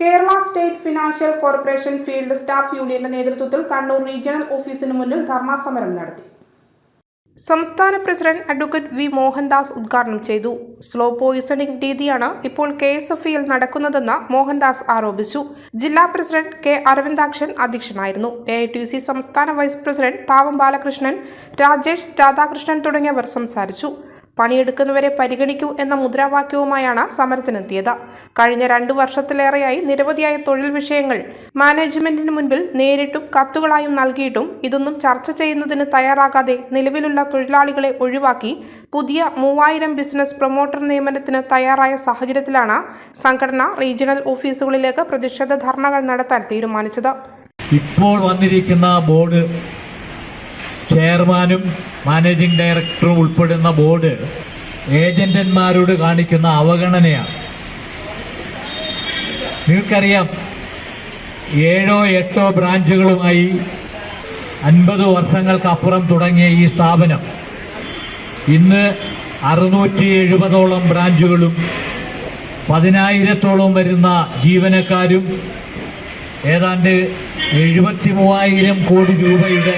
Kerala state financial corporation field staff യൂണിയന്റെ നേതൃത്വത്തിൽ Kannur regional ഓഫീസിന് മുന്നിൽ ധർണാസമരം നടത്തി. സംസ്ഥാന പ്രസിഡന്റ് അഡ്വക്കേറ്റ് വി മോഹൻദാസ് ഉദ്ഘാടനം ചെയ്തു. സ്ലോ പോയിസണിംഗ് രീതിയാണ് ഇപ്പോൾ കെ എസ് എഫ് ഇയിൽ നടക്കുന്നതെന്ന് മോഹൻദാസ് ആരോപിച്ചു. ജില്ലാ പ്രസിഡന്റ് കെ അരവിന്ദാക്ഷൻ അധ്യക്ഷനായിരുന്നു. എ ഐ ടി സി സംസ്ഥാന വൈസ് പ്രസിഡന്റ് താവം ബാലകൃഷ്ണൻ രാജേഷ് രാധാകൃഷ്ണൻ തുടങ്ങിയവർ സംസാരിച്ചു. പണിയെടുക്കുന്നവരെ പരിഗണിക്കൂ എന്ന മുദ്രാവാക്യവുമായാണ് സമരത്തിനെത്തിയത്. കഴിഞ്ഞ രണ്ടു വർഷത്തിലേറെയായി നിരവധിയായ തൊഴിൽ വിഷയങ്ങൾ മാനേജ്മെന്റിന് മുൻപിൽ നേരിട്ടും കത്തുകളായും നൽകിയിട്ടും ഇതൊന്നും ചർച്ച ചെയ്യുന്നതിന് തയ്യാറാകാതെ നിലവിലുള്ള തൊഴിലാളികളെ ഒഴിവാക്കി പുതിയ മൂവായിരം ബിസിനസ് പ്രൊമോട്ടർ നിയമനത്തിന് തയ്യാറായ സാഹചര്യത്തിലാണ് സംഘടന റീജിയണൽ ഓഫീസുകളിലേക്ക് പ്രതിഷേധ ധർണകൾ നടത്താൻ തീരുമാനിച്ചത്. ഇപ്പോൾ വന്നിരിക്കുന്ന ബോർഡ് ചെയർമാനും മാനേജിംഗ് ഡയറക്ടറും ഉൾപ്പെടുന്ന ബോർഡ് ഏജന്റന്മാരോട് കാണിക്കുന്ന അവഗണനയാണ്. നിങ്ങൾക്കറിയാം ഏഴോ എട്ടോ ബ്രാഞ്ചുകളുമായി അൻപത് വർഷങ്ങൾക്കപ്പുറം തുടങ്ങിയ ഈ സ്ഥാപനം. ഇന്ന് അറുന്നൂറ്റി എഴുപതോളം ബ്രാഞ്ചുകളും പതിനായിരത്തോളം വരുന്ന ജീവനക്കാരും ഏതാണ്ട് എഴുപത്തി മൂവായിരം കോടി രൂപയുടെ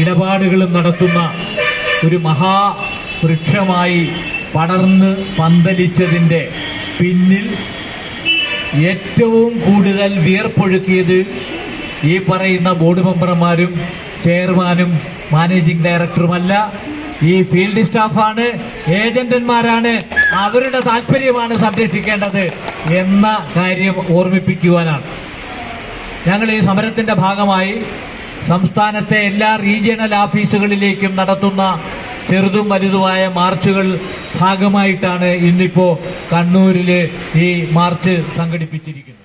ഇടപാടുകളും നടത്തുന്ന ഒരു മഹാ വൃക്ഷമായി പടർന്ന് പന്തലിച്ചതിന്റെ പിന്നിൽ ഏറ്റവും കൂടുതൽ വിയർപ്പൊഴുക്കിയത് ഈ പറയുന്ന ബോർഡ് മെമ്പർമാരും ചെയർമാനും മാനേജിംഗ് ഡയറക്ടറുമല്ല. ഈ ഫീൽഡ് സ്റ്റാഫാണ് ഏജന്റന്മാരാണ് അവരുടെ താല്പര്യമാണ് സംരക്ഷിക്കേണ്ടത് എന്ന കാര്യം ഓർമ്മിപ്പിക്കുവാനാണ്. ഞങ്ങൾ ഈ സമരത്തിന്റെ ഭാഗമായി സംസ്ഥാനത്തെ എല്ലാ റീജിയണൽ ഓഫീസുകളിലേക്കും നടത്തുന്ന ചെറുതും വലുതുമായ മാർച്ചുകൾ ഭാഗമായിട്ടാണ് ഇന്നിപ്പോ കണ്ണൂരിൽ ഈ മാർച്ച് സംഘടിപ്പിച്ചിരിക്കുന്നത്.